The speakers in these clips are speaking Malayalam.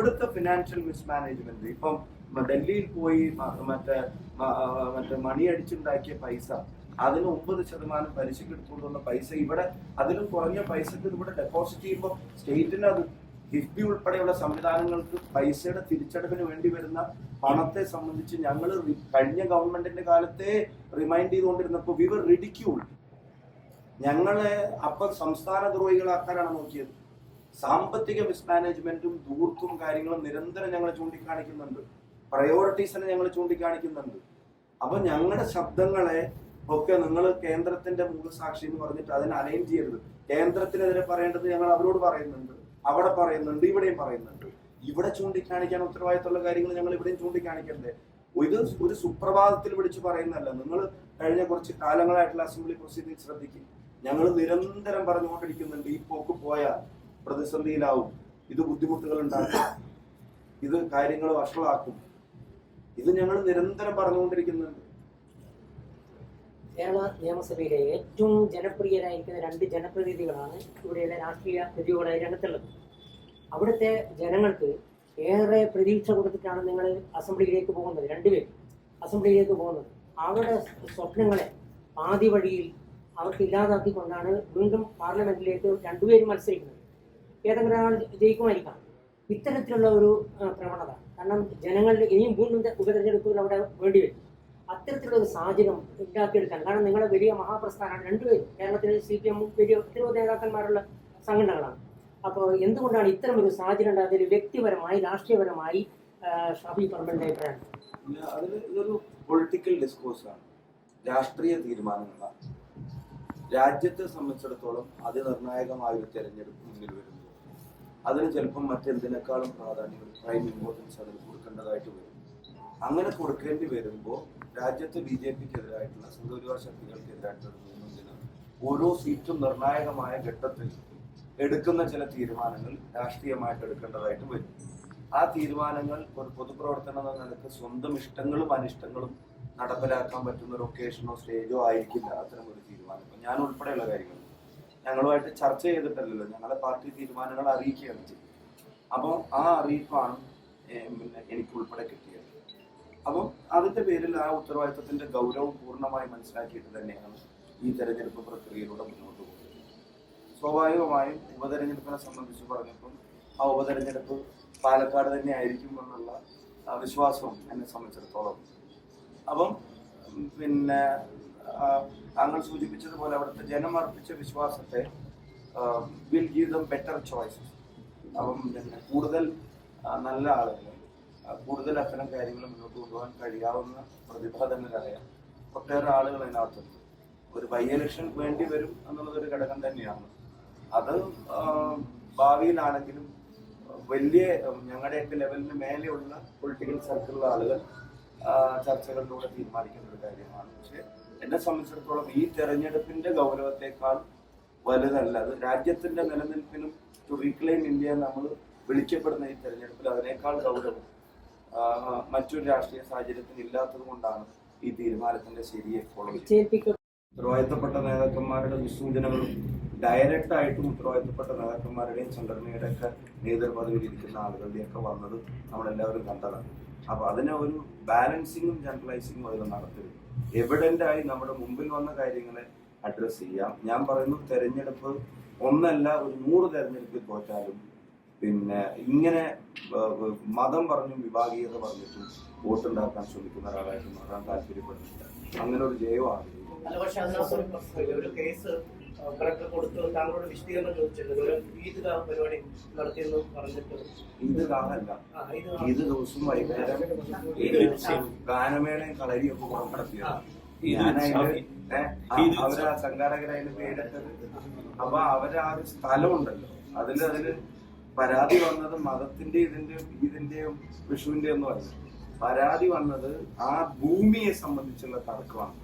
ഇവിടുത്തെ ഫിനാൻഷ്യൽ മിസ്മാനേജ്മെന്റ് ഇപ്പം ഡൽഹിയിൽ പോയി മറ്റേ മറ്റേ മണി അടിച്ചുണ്ടാക്കിയ പൈസ അതിന് ഒമ്പത് ശതമാനം പലിശക്ക് എടുത്തുകൊണ്ടുള്ള പൈസ ഇവിടെ അതിലും കുറഞ്ഞ പൈസക്ക് ഇവിടെ ഡെപ്പോസിറ്റ് ചെയ്യുമ്പോൾ സ്റ്റേറ്റിന് അത് ഹിഫ്ബി ഉൾപ്പെടെയുള്ള സംവിധാനങ്ങൾക്ക് പൈസയുടെ തിരിച്ചടവിന് വേണ്ടി വരുന്ന പണത്തെ സംബന്ധിച്ച് ഞങ്ങൾ കഴിഞ്ഞ ഗവൺമെന്റിന്റെ കാലത്തെ റിമൈൻഡ് ചെയ്തുകൊണ്ടിരുന്നപ്പോൾ വിവർ റിഡിക്യൂൾ ഞങ്ങളെ അപ്പൊ സംസ്ഥാന ദ്രോഹികളാക്കാനാണ് നോക്കിയത്. സാമ്പത്തിക മിസ്മാനേജ്മെന്റും ദൂർത്തും കാര്യങ്ങളും നിരന്തരം ഞങ്ങൾ ചൂണ്ടിക്കാണിക്കുന്നുണ്ട്. പ്രയോറിറ്റീസിനെ ഞങ്ങൾ ചൂണ്ടിക്കാണിക്കുന്നുണ്ട്. അപ്പൊ ഞങ്ങളുടെ ശബ്ദങ്ങളെ ഒക്കെ നിങ്ങൾ കേന്ദ്രത്തിന്റെ മൂലസാക്ഷി എന്ന് പറഞ്ഞിട്ട് അതിനെ അലൈൻ ചെയ്യരുത്. കേന്ദ്രത്തിനെതിരെ പറയേണ്ടത് ഞങ്ങൾ അവരോട് പറയുന്നുണ്ട്. അവിടെ പറയുന്നുണ്ട് ഇവിടെയും പറയുന്നുണ്ട്. ഇവിടെ ചൂണ്ടിക്കാണിക്കാൻ ഉത്തരവാദിത്തമുള്ള കാര്യങ്ങൾ ഞങ്ങൾ ഇവിടെയും ചൂണ്ടിക്കാണിക്കണ്ടേ ഇത് ഒരു സുപ്രഭാതത്തിൽ വിളിച്ച് പറയുന്നതല്ല. നിങ്ങൾ കഴിഞ്ഞ കുറച്ച് കാലങ്ങളായിട്ടുള്ള അസംബ്ലി പ്രൊസീഡിംഗ് ശ്രദ്ധിക്കും. ഞങ്ങൾ നിരന്തരം പറഞ്ഞുകൊണ്ടിരിക്കുന്നുണ്ട് ഈ പോക്ക് പോയാൽ. പ്രതിസന്ധിയിലാവും. ഇത് ബുദ്ധിമുട്ടുകൾ ഉണ്ടാക്കും. ഇത് കാര്യങ്ങൾ വഷളാക്കും. ഇത് ഞങ്ങൾ നിരന്തരം പറഞ്ഞുകൊണ്ടിരിക്കുന്നുണ്ട് കേരള നിയമസഭയിലെ ഏറ്റവും ജനപ്രിയരായിരിക്കുന്ന രണ്ട് ജനപ്രതിനിധികളാണ് ഇവിടെയുള്ള രാഷ്ട്രീയ പ്രതികളായി രംഗത്തുള്ളത്. അവിടുത്തെ ജനങ്ങൾക്ക് ഏറെ പ്രതീക്ഷ കൊടുത്തിട്ടാണ് നിങ്ങൾ അസംബ്ലിയിലേക്ക് പോകുന്നത് രണ്ടുപേരും അസംബ്ലിയിലേക്ക് പോകുന്നത്. അവരുടെ സ്വപ്നങ്ങളെ പാതി വഴിയിൽ അവർക്ക് ഇല്ലാതാക്കിക്കൊണ്ടാണ് വീണ്ടും പാർലമെന്റിലേക്ക് രണ്ടുപേരും മത്സരിക്കുന്നത്. ഏതെങ്കിലും ഒരാൾ ജയിക്കുമായിരിക്കാം. ഇത്തരത്തിലുള്ള ഒരു പ്രവണത. കാരണം ജനങ്ങളുടെ ഇനിയും വീണ്ടും ഉപതെരഞ്ഞെടുപ്പുകൾ അവിടെ വേണ്ടി വരും. അത്തരത്തിലുള്ള ഒരു സാഹചര്യം ഉണ്ടാക്കിയെടുക്കാൻ. കാരണം നിങ്ങളെ വലിയ മഹാപ്രസ്ഥാനമാണ് രണ്ടുപേരും. കേരളത്തിലെ സി പി എമ്മും വലിയ ഒത്തിരി നേതാക്കന്മാരുള്ള സംഘടനകളാണ്. അപ്പോൾ എന്തുകൊണ്ടാണ് ഇത്തരം ഒരു സാഹചര്യം ഉണ്ടായത്? വ്യക്തിപരമായി രാഷ്ട്രീയപരമായി ഷാഫി പറമ്പിന്റെ അഭിപ്രായം? പൊളിറ്റിക്കൽ ഡിസ്കോഴ്സാണ് രാഷ്ട്രീയ തീരുമാനങ്ങളാണ്. രാജ്യത്തെ സംബന്ധിച്ചിടത്തോളം അതിനിർണായകമായ ഒരു തെരഞ്ഞെടുപ്പ് മുന്നിൽ വരുമ്പോൾ അതിന് ചിലപ്പം മറ്റെന്തിനേക്കാളും പ്രാധാന്യം പ്രൈം ഇമ്പോർട്ടൻസ് അതിന് കൊടുക്കേണ്ടതായിട്ട് വരും. അങ്ങനെ കൊടുക്കേണ്ടി വരുമ്പോൾ രാജ്യത്ത് ബി ജെ പിക്ക് എതിരായിട്ടുള്ള സംഘപരിവാർ ശക്തികൾക്കെതിരായിട്ടുള്ള മൂവ്മെന്റിന് ഓരോ സീറ്റും നിർണായകമായ ഘട്ടത്തിൽ എടുക്കുന്ന ചില തീരുമാനങ്ങൾ രാഷ്ട്രീയമായിട്ട് എടുക്കേണ്ടതായിട്ട് വരും. ആ തീരുമാനങ്ങൾ ഒരു പൊതുപ്രവർത്തനം എന്ന നിലയ്ക്ക് സ്വന്തം ഇഷ്ടങ്ങളും അനിഷ്ടങ്ങളും നടപ്പിലാക്കാൻ പറ്റുന്ന ഒരു ഒക്കേഷനോ സ്റ്റേജോ ആയിരിക്കില്ല അത്തരം ഒരു തീരുമാനം ഞാൻ ഉൾപ്പെടെയുള്ള കാര്യങ്ങൾ ഞങ്ങളുമായിട്ട് ചർച്ച ചെയ്തിട്ടല്ലല്ലോ. ഞങ്ങളെ പാർട്ടി തീരുമാനങ്ങൾ അറിയിക്കുകയാണ് ചെയ്തത്. അപ്പോൾ ആ അറിയിപ്പാണ് പിന്നെ എനിക്ക് ഉൾപ്പെടെ കിട്ടിയത്. അപ്പം അതിന്റെ പേരിൽ ആ ഉത്തരവാദിത്തത്തിന്റെ ഗൗരവം പൂർണമായി മനസ്സിലാക്കിയിട്ട് തന്നെയാണ് ഈ തെരഞ്ഞെടുപ്പ് പ്രക്രിയയിലൂടെ മുന്നോട്ട് പോകുന്നത്. സ്വാഭാവികമായും ഉപതെരഞ്ഞെടുപ്പിനെ സംബന്ധിച്ച് പറഞ്ഞപ്പം ആ ഉപതെരഞ്ഞെടുപ്പ് പാലക്കാട് തന്നെ ആയിരിക്കും എന്നുള്ള വിശ്വാസവും എന്നെ സംബന്ധിച്ചിടത്തോളം. അപ്പം പിന്നെ താങ്കൾ സൂചിപ്പിച്ചതുപോലെ അവിടുത്തെ ജനം അർപ്പിച്ച വിശ്വാസത്തെ will give them better choices. അപ്പം പിന്നെ കൂടുതൽ നല്ല ആളുകൾ കൂടുതൽ അത്തരം കാര്യങ്ങൾ മുന്നോട്ട് കൊണ്ടുപോകാൻ കഴിയാവുന്ന പ്രതിഭ തന്നെ അറിയാം. ഒട്ടേറെ ആളുകൾ അതിനകത്തുണ്ട്. ഒരു ബൈ ഇലക്ഷൻ വേണ്ടി വരും എന്നുള്ളതൊരു ഘടകം തന്നെയാണ്. അത് ഭാവിയിലാണെങ്കിലും വലിയ ഞങ്ങളുടെയൊക്കെ ലെവലിന് മേലെയുള്ള പൊളിറ്റിക്കൽ സർക്കിളിലുള്ള ആളുകൾ ചർച്ചകളിലൂടെ തീരുമാനിക്കുന്ന ഒരു കാര്യമാണ്. പക്ഷെ എന്നെ സംബന്ധിച്ചിടത്തോളം ഈ തെരഞ്ഞെടുപ്പിന്റെ ഗൗരവത്തെക്കാൾ വലുതല്ല. അത് രാജ്യത്തിന്റെ നിലനിൽപ്പിനും ടു റീക്ലെയിം ഇന്ത്യ നമ്മൾ വിളിക്കപ്പെടുന്ന ഈ തെരഞ്ഞെടുപ്പിൽ അതിനേക്കാൾ ഗൗരവം മറ്റൊരു രാഷ്ട്രീയ സാഹചര്യത്തിന് ഇല്ലാത്തത് കൊണ്ടാണ് ഈ തീരുമാനത്തിന്റെ ശരിയെ ഫോളോ ഉത്തരവാദിത്തപ്പെട്ട നേതാക്കന്മാരുടെ വിസൂചനകളും ഡയറക്റ്റ് ആയിട്ടും ഉത്തരവാദിത്തപ്പെട്ട നേതാക്കന്മാരുടെയും സംഘടനയുടെ ഒക്കെ നേതൃപദവിയിൽ ഇരിക്കുന്ന ആളുകളുടെയൊക്കെ വന്നത് നമ്മളെല്ലാവരും കണ്ടതാണ്. അപ്പൊ അതിനെ ഒരു ബാലൻസിങ്ങും ജനറലൈസിങ്ങും അതിൽ നടത്തരുത് എവിഡന്റ് ആയി നമ്മുടെ മുമ്പിൽ വന്ന കാര്യങ്ങളെ അഡ്രസ് ചെയ്യാം. ഞാൻ പറയുന്നു തെരഞ്ഞെടുപ്പ് ഒന്നല്ല ഒരു നൂറ് തെരഞ്ഞെടുപ്പിൽ തോറ്റാലും പിന്നെ ഇങ്ങനെ മതം പറഞ്ഞും വിഭാഗീയത പറഞ്ഞിട്ടും വോട്ടുണ്ടാക്കാൻ ശ്രമിക്കുന്ന ഒരാളായിട്ട് മാറാൻ താല്പര്യപ്പെടുന്നില്ല. അങ്ങനെ ഒരു ജയവും അല്ല പക്ഷെ കൊടുത്ത് താങ്കളോട് വിശദീകരണം ചോദിച്ചിട്ടുണ്ട് ഒരു ഈദ്ഗാ പരിപാടി നടത്തിയെന്ന് പറഞ്ഞിട്ട്. ആ, ഇത് ഇത് ദിവസം വൈകുന്നേരം ഗാനമേളയും കളരിയൊക്കെ കൂടെ നടത്തിയത് ഞാനതിന് അവർ ആ സംഘാടകരതിന് പേരിട്ടത്. അപ്പൊ അവർ ആ ഒരു സ്ഥലമുണ്ടല്ലോ. അതിൽ അതിൽ പരാതി വന്നത് മതത്തിന്റെ ഇതിന്റെയും ഇതിന്റെയും വിഷുവിന്റെ ഒന്നും അല്ല. പരാതി വന്നത് ആ ഭൂമിയെ സംബന്ധിച്ചുള്ള തർക്കമാണ്.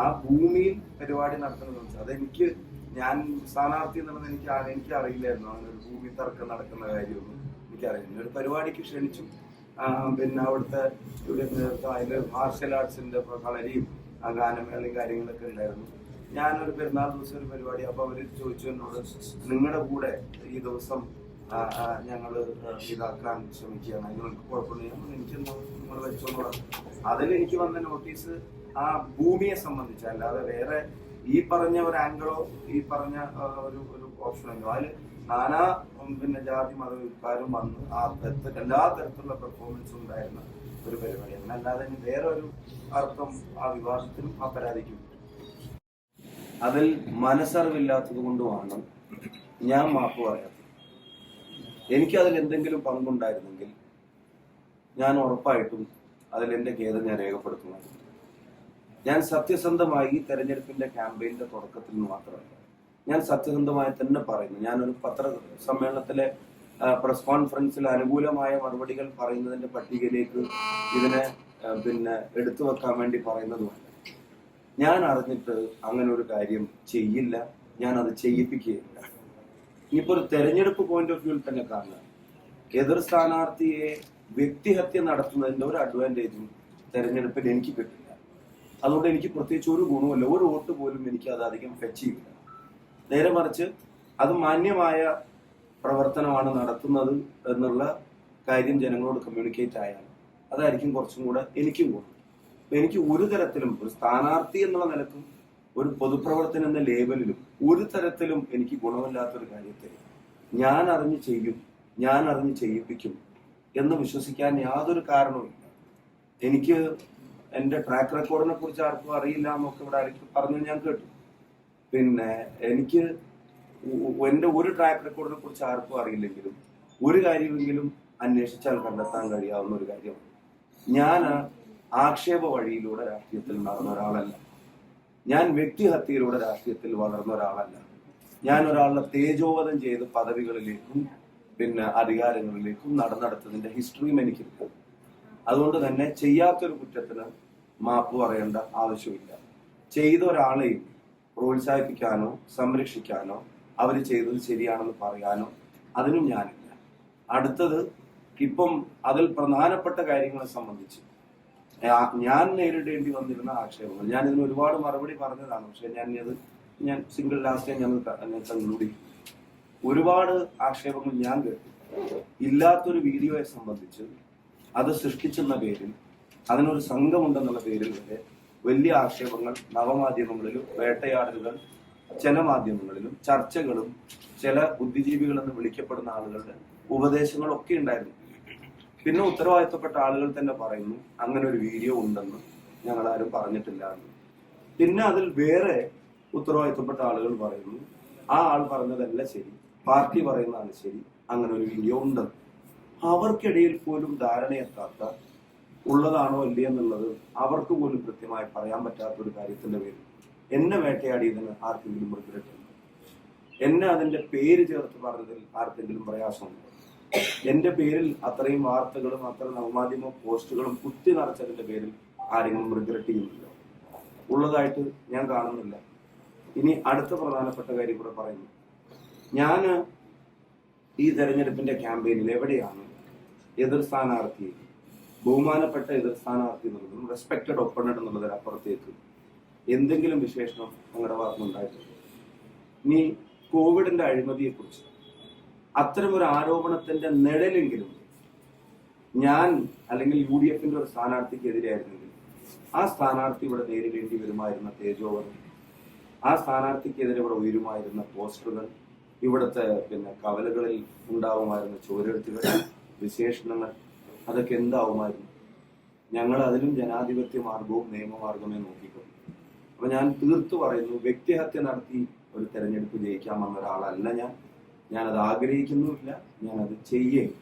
ആ ഭൂമിയിൽ പരിപാടി നടത്തുന്നത് അതെനിക്ക് ഞാൻ സ്ഥാനാർത്ഥി എന്നുള്ളത് എനിക്ക് എനിക്ക് അറിയില്ലായിരുന്നു. അങ്ങനെ ഒരു ഭൂമി തർക്കം നടക്കുന്ന കാര്യമൊന്നും എനിക്കറിയില്ല ഒരു പരിപാടിക്ക് ക്ഷണിച്ചു പിന്നെ അവിടുത്തെ ഇവിടെ അതിൽ മാർഷൽ ആർട്സിന്റെ കളരിയും ഗാനമേളയും കാര്യങ്ങളൊക്കെ ഉണ്ടായിരുന്നു. ഞാനൊരു പെരുന്നാൾ ദിവസം ഒരു പരിപാടി അപ്പൊ അവർ ചോദിച്ചു എന്നോട് നിങ്ങളുടെ കൂടെ ഈ ദിവസം ഞങ്ങൾ ഇതാക്കാൻ ശ്രമിക്കുകയാണ്. അതിന് കുഴപ്പമില്ല എനിക്ക് നിങ്ങൾ വെച്ചോളൂ അതിൽ എനിക്ക് വന്ന നോട്ടീസ് ആ ഭൂമിയെ സംബന്ധിച്ച് അല്ലാതെ വേറെ ഈ പറഞ്ഞ ഒരു ആംഗിളോ ഈ പറഞ്ഞ ഒരു ഒരു ഓപ്ഷനോ അതിൽ നാനാ പിന്നെ ജാതി മതക്കാരും വന്ന് ആ തരത്തിൽ എല്ലാ തരത്തിലുള്ള പെർഫോമൻസും ഉണ്ടായിരുന്ന ഒരു പരിപാടി. അല്ലാതെ ഇനി വേറെ ഒരു അർത്ഥം ആ വിവാദത്തിനും ആ പരാതിക്കും. അതിൽ മനസ്സറിവില്ലാത്തത് കൊണ്ടുമാണ് ഞാൻ മാപ്പ് പറയാത്തത് എനിക്ക് അതിൽ എന്തെങ്കിലും പങ്കുണ്ടായിരുന്നെങ്കിൽ ഞാൻ ഉറപ്പായിട്ടും അതിൽ എന്റെ ഖേദം ഞാൻ രേഖപ്പെടുത്തുമായിരുന്നു. ഞാൻ സത്യസന്ധമായി തെരഞ്ഞെടുപ്പിന്റെ ക്യാമ്പയിന്റെ തുടക്കത്തിൽ നിന്ന് മാത്രമല്ല ഞാൻ സത്യസന്ധമായി തന്നെ പറയുന്നു. ഞാൻ ഒരു പത്ര സമ്മേളനത്തിലെ പ്രസ് കോൺഫറൻസിൽ അനുകൂലമായ മറുപടികൾ പറയുന്നതിന്റെ പട്ടികയിലേക്ക് ഇതിനെ പിന്നെ എടുത്തു വെക്കാൻ വേണ്ടി പറയുന്നതുമല്ല ഞാൻ അറിഞ്ഞിട്ട് അങ്ങനെ ഒരു കാര്യം ചെയ്യില്ല. ഞാൻ അത് ചെയ്യിപ്പിക്കുകയില്ല. ഇനിയിപ്പോ ഒരു തെരഞ്ഞെടുപ്പ് പോയിന്റ് ഓഫ് വ്യൂവിൽ തന്നെ കാണുക. എതിർ സ്ഥാനാർത്ഥിയെ വ്യക്തിഹത്യ നടത്തുന്നതിന്റെ ഒരു അഡ്വാന്റേജും തെരഞ്ഞെടുപ്പിൽ എനിക്ക് കിട്ടില്ല. അതുകൊണ്ട് എനിക്ക് പ്രത്യേകിച്ച് ഒരു ഗുണവുമില്ല. ഒരു വോട്ട് പോലും എനിക്ക് അത് അധികം ഫെച്ച് ചെയ്യില്ല. നേരെ മറിച്ച് അത് മാന്യമായ പ്രവർത്തനമാണ് നടത്തുന്നത് എന്നുള്ള കാര്യം ജനങ്ങളോട് കമ്മ്യൂണിക്കേറ്റ് ആയാൽ അതായിരിക്കും കുറച്ചും കൂടെ എനിക്കും ഗുണം. എനിക്ക് ഒരു തരത്തിലും ഒരു സ്ഥാനാർത്ഥി എന്നുള്ള നിലക്കും ഒരു പൊതുപ്രവർത്തനം എന്ന ലേബലിലും ഒരു തരത്തിലും എനിക്ക് ഗുണമില്ലാത്തൊരു കാര്യത്തെ ഞാൻ അറിഞ്ഞ് ചെയ്യും ഞാൻ അറിഞ്ഞ് ചെയ്യിപ്പിക്കും എന്ന് വിശ്വസിക്കാൻ യാതൊരു കാരണവുമില്ല. എനിക്ക് എന്റെ ട്രാക്ക് റെക്കോർഡിനെ കുറിച്ച് ആർക്കും അറിയില്ല എന്നൊക്കെ ഇവിടെ ആർക്കും പറഞ്ഞു ഞാൻ കേട്ടു. പിന്നെ എനിക്ക് എന്റെ ഒരു ട്രാക്ക് റെക്കോർഡിനെ കുറിച്ച് ആർക്കും അറിയില്ലെങ്കിലും ഒരു കാര്യമെങ്കിലും അന്വേഷിച്ചാൽ കണ്ടെത്താൻ കഴിയാവുന്ന ഒരു കാര്യമാണ്. ഞാൻ ആക്ഷേപ വഴിയിലൂടെ രാഷ്ട്രീയത്തിൽ നടന്ന ഒരാളല്ല. ഞാൻ വ്യക്തിഹത്യയിലൂടെ രാഷ്ട്രീയത്തിൽ വളർന്ന ഒരാളല്ല. ഞാൻ ഒരാളുടെ തേജോവധം ചെയ്ത് പദവികളിലേക്കും പിന്നെ അധികാരങ്ങളിലേക്കും നടന്നെടുത്തതിന്റെ ഹിസ്റ്ററിയും എനിക്കില്ല അതുകൊണ്ട് തന്നെ ചെയ്യാത്തൊരു കുറ്റത്തിന് മാപ്പ് പറയേണ്ട ആവശ്യമില്ല. ചെയ്ത ഒരാളെയും പ്രോത്സാഹിപ്പിക്കാനോ സംരക്ഷിക്കാനോ അവർ ചെയ്തത് ശരിയാണെന്ന് പറയാനോ അതിനും ഞാനില്ല. അടുത്തത് ഇപ്പം അതിൽ പ്രധാനപ്പെട്ട കാര്യങ്ങളെ സംബന്ധിച്ച് ഞാൻ നേരിടേണ്ടി വന്നിരുന്ന ആക്ഷേപങ്ങൾ. ഞാൻ ഇതിന് ഒരുപാട് മറുപടി പറഞ്ഞതാണ്. പക്ഷെ ഞാൻ ഇത് ഞാൻ സിംഗിൾ ലാസ്റ്റ് ഞാൻ ചെയ്യും ഒരുപാട് ആക്ഷേപങ്ങൾ ഞാൻ കേട്ടു. ഇല്ലാത്തൊരു വീഡിയോയെ സംബന്ധിച്ച് അത് സൃഷ്ടിച്ചെന്ന പേരിൽ അതിനൊരു സംഘമുണ്ടെന്നുള്ള പേരിൽ വരെ വലിയ ആക്ഷേപങ്ങൾ നവമാധ്യമങ്ങളിലും വേട്ടയാടലുകൾ ചില മാധ്യമങ്ങളിലും ചർച്ചകളും ചില ബുദ്ധിജീവികൾ എന്ന് വിളിക്കപ്പെടുന്ന ആളുകളുടെ ഉപദേശങ്ങളൊക്കെ ഉണ്ടായിരുന്നു. പിന്നെ ഉത്തരവാദിത്തപ്പെട്ട ആളുകൾ തന്നെ പറയുന്നു അങ്ങനെ ഒരു വീഡിയോ ഉണ്ടെന്ന് ഞങ്ങൾ ആരും പറഞ്ഞിട്ടില്ല എന്ന്. പിന്നെ അതിൽ വേറെ ഉത്തരവാദിത്തപ്പെട്ട ആളുകൾ പറയുന്നു ആ ആൾ പറഞ്ഞതല്ല ശരി പാർട്ടി പറയുന്നതാണ് ശരി അങ്ങനെ ഒരു വീഡിയോ ഉണ്ടെന്ന്. അവർക്കിടയിൽ പോലും ധാരണയെത്താത്ത ഉള്ളതാണോ ഇല്ലേ എന്നുള്ളത് അവർക്ക് പോലും കൃത്യമായി പറയാൻ പറ്റാത്ത ഒരു കാര്യത്തിന്റെ പേരിൽ എന്നെ വേട്ടയാടിയതിന് ആർക്കെങ്കിലും ഉണ്ട് എന്നെ അതിന്റെ പേര് ചേർത്ത് പറഞ്ഞതിൽ ആർക്കെങ്കിലും പ്രയാസമുണ്ട്? എന്റെ പേരിൽ അത്രയും വാർത്തകളും അത്ര നവമാധ്യമ പോസ്റ്റുകളും കുത്തി നിറച്ചതിന്റെ പേരിൽ ആരെങ്കിലും റിഗ്രറ്റ് ഉള്ളതായിട്ട് ഞാൻ കാണുന്നില്ല. ഇനി അടുത്ത പ്രധാനപ്പെട്ട കാര്യം കൂടെ പറയുന്നു. ഞാൻ ഈ തെരഞ്ഞെടുപ്പിന്റെ ക്യാമ്പയിനിൽ എവിടെയാണ് എതിർ സ്ഥാനാർത്ഥി ബഹുമാനപ്പെട്ട എതിർ സ്ഥാനാർത്ഥി എന്നുള്ളതും റെസ്പെക്റ്റഡ് ഒപ്പണഡ് എന്നുള്ളതിനപ്പുറത്തേക്ക് എന്തെങ്കിലും വിശേഷണം നിങ്ങളുടെ ഭാഗത്തുനിന്നുണ്ടായിട്ടുണ്ട് ഇനി കോവിഡിന്റെ അഴിമതിയെക്കുറിച്ച് അത്തരം ഒരു ആരോപണത്തിന്റെ നിഴലെങ്കിലും ഞാൻ അല്ലെങ്കിൽ യു ഡി എഫിന്റെ ഒരു സ്ഥാനാർത്ഥിക്ക് എതിരായിരുന്നെങ്കിൽ ആ സ്ഥാനാർത്ഥി ഇവിടെ നേരിടേണ്ടി വരുമായിരുന്ന തേജോവർ ആ സ്ഥാനാർത്ഥിക്കെതിരെ ഇവിടെ ഉയരുമായിരുന്ന പോസ്റ്ററുകൾ ഇവിടുത്തെ പിന്നെ കവലകളിൽ ഉണ്ടാവുമായിരുന്ന ചോരെഴുത്തുകൾ വിശേഷണങ്ങൾ അതൊക്കെ എന്താവുമായിരുന്നു? ഞങ്ങൾ അതിലും ജനാധിപത്യ മാർഗവും നിയമമാർഗമേ നോക്കിക്കൊള്ളു. അപ്പൊ ഞാൻ തീർത്തു പറയുന്നു വ്യക്തിഹത്യ നടത്തി ഒരു തെരഞ്ഞെടുപ്പ് ജയിക്കാൻ വന്ന ഒരാളല്ല ഞാൻ. ഞാനത് ആഗ്രഹിക്കുന്നുമില്ല ഞാനത് ചെയ്യേയില്ല